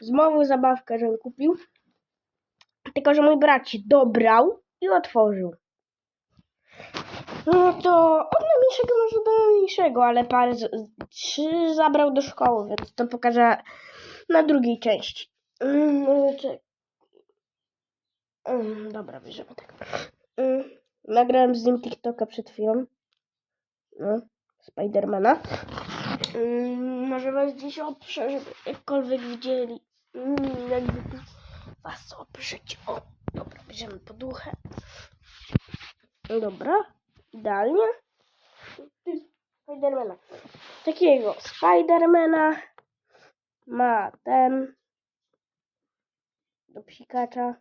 Znowu zabawkę, żebym kupił. Tylko, że mój brat się dobrał i otworzył. No to od najmniejszego może do najmniejszego, ale parę z, trzy zabrał do szkoły, więc to pokażę na drugiej części. Mm, no, czek- Mm, dobra, bierzemy tak. Nagrałem z nim TikToka przed chwilą. No, Spidermana. Może was gdzieś oprze, żeby jakkolwiek widzieli. Mm, was oprzeć. O, dobra, bierzemy poduchę. Dobra, idealnie. Spidermana. Takiego Spidermana ma ten do psikacza.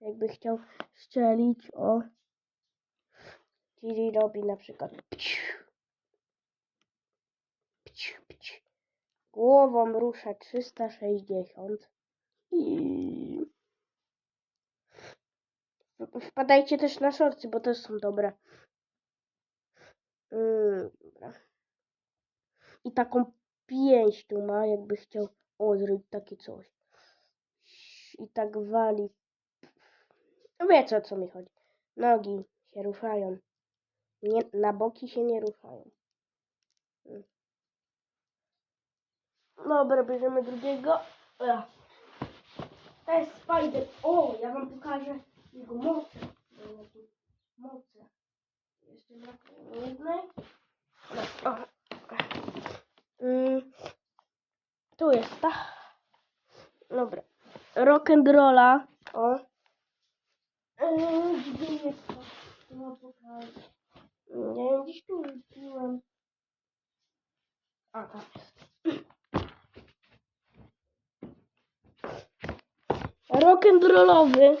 Jakby chciał strzelić, o. Czyli robi na przykład pciu. Głową rusza 360 i wpadajcie też na szorcy, bo też są dobre. Mm. I taką pięść tu ma, jakby chciał o, zrobić takie coś. I tak wali. No Wiecie o co mi chodzi. Nogi się ruszają. Nie, na boki się nie ruszają. Dobra, bierzemy drugiego. To jest Spider. O, ja wam pokażę jego moce. Moce. Jeszcze brakuje jednej. Mm. Tu jest ta. Dobra. Rock'n'rolla. O. Eee, gdzie jest to? No pokażę. Nie gdzieś tu rzuciłem. A, tam jest. Rock'n'rollowy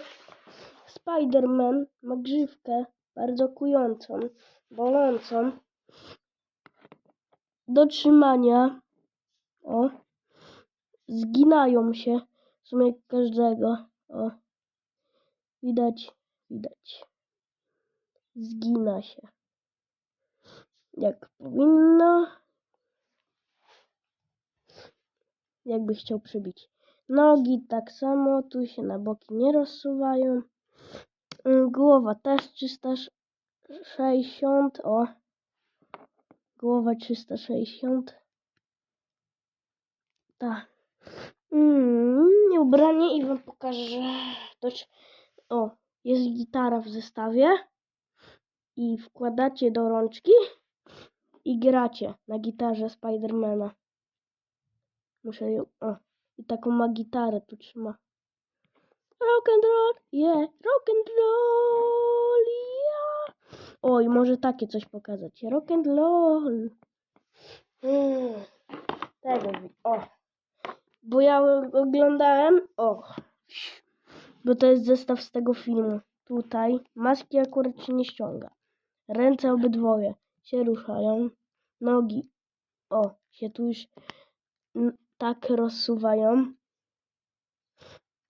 Spider-Man ma grzywkę bardzo kującą, bolącą. Do trzymania. O. Zginają się. W sumie każdego. O. Widać, widać. Zgina się. Jak powinno. Jakby chciał przybić. Nogi tak samo, tu się na boki nie rozsuwają. Mm, Głowa też 360. O. Głowa 360. Tak. Mm, ubranie i wam pokażę. O, jest gitara w zestawie. I wkładacie do rączki i gracie na gitarze Spidermana. Muszę ją. O, i taką ma gitarę tu trzyma. Rock and roll, yeah, rock and roll, yeah. O, i może takie coś pokazać. Rock and roll. Mm, tego, o. Bo ja oglądałem, o, bo to jest zestaw z tego filmu. Tutaj maski akurat się nie ściąga. Ręce obydwoje się ruszają. Nogi, o, się tu już tak rozsuwają.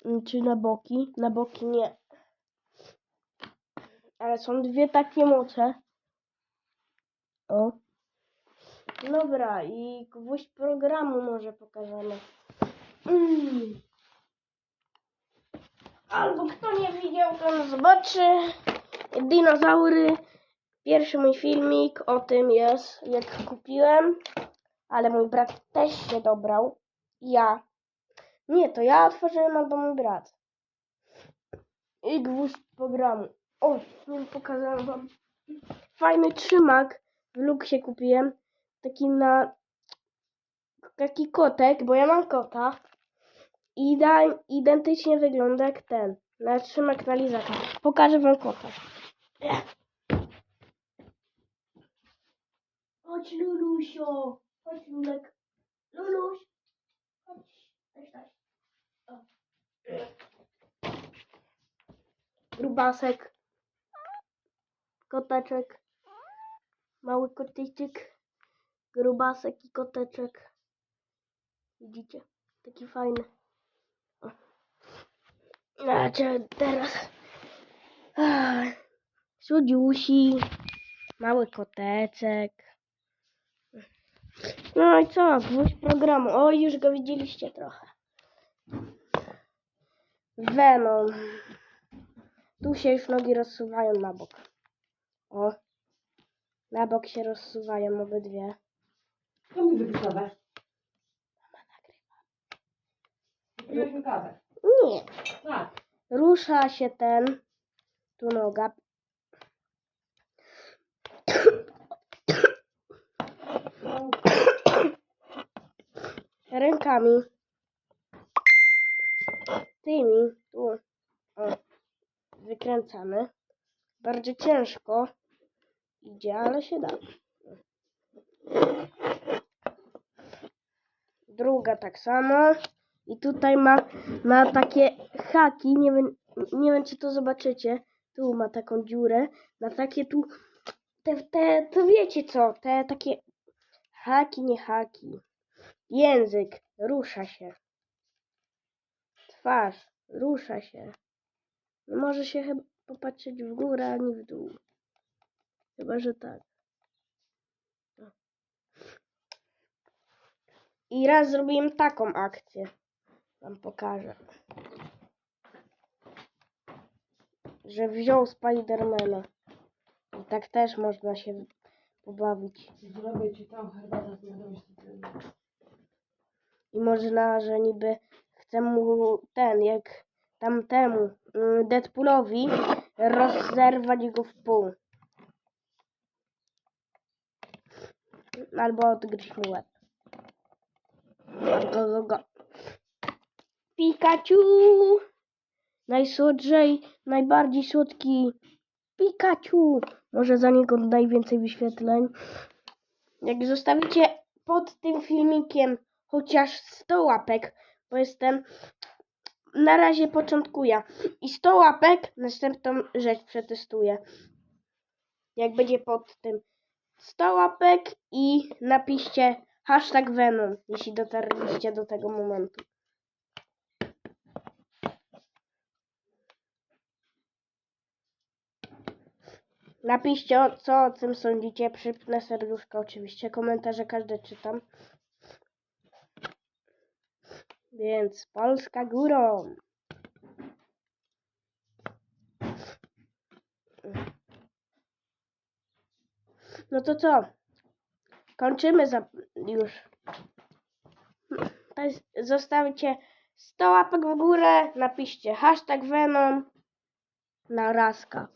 Mm, Czy na boki? Na boki nie. Ale są dwie takie moce. O. Dobra, i gwóźdź programu może pokażemy. Mm. Albo kto nie widział, to zobaczy. Dinozaury. Pierwszy mój filmik o tym jest, jak kupiłem. Ale mój brat też się dobrał. Ja. Nie, to ja otworzyłem albo mój brat. I gwóźdź programu. O, nie pokazałem wam. Fajny trzymak w Luxie kupiłem. Taki na... Taki kotek, bo ja mam kota. I ida- identycznie wygląda jak ten. Na trzymak na lizaka. Pokażę wam kota. Chodź Lulusio. Chodź Lulek. Luluś. Chodź. O. Grubasek. Koteczek. Mały kotyczek. Grubasek i koteczek. Widzicie? Taki fajny. O. A teraz. Słodziusi. Mały koteczek. No i co? Gwóźdź programu. O, już go widzieliście trochę. Venom. Tu się już nogi rozsuwają na bok. O. Na bok się rozsuwają obydwie. Co mi? Kupiłeś mi kawę. Nie. Tak. Rusza się ten. Tu noga. Tymi. Tu. O. Wykręcamy. Bardzo ciężko. Idzie, ale się da. Druga tak samo. I tutaj ma, ma takie haki, nie wiem, nie wiem czy to zobaczycie. Tu ma taką dziurę. Na takie tu, te, te, to wiecie co, te takie haki, nie haki. Język, rusza się. Twarz, rusza się. Może się chyba popatrzeć w górę ani w dół. Chyba, że tak. I raz zrobiłem taką akcję. Wam pokażę. Że wziął Spidermana. I tak też można się pobawić. Zrobię ci tam herbatę i można, że niby chce mu ten, jak tamtemu mm, Deadpoolowi rozerwać go w pół. Albo odgryźć mu łeb. Go, go, go. Pikachu! Najsłodszej, najbardziej słodki Pikachu! Może za niego najwięcej wyświetleń. Jak zostawicie pod tym filmikiem chociaż 100 łapek, bo jestem na razie początkuję i 100 łapek, następną rzecz przetestuję. Jak będzie pod tym 100 łapek i napiszcie hashtag Venom, jeśli dotarliście do tego momentu. Napiszcie, co o tym sądzicie. Przypnę serduszko oczywiście. Komentarze każde czytam. Więc Polska górą. No to co? Kończymy już. Zostawcie 100 łapek w górę, napiszcie hashtag Venom na razka.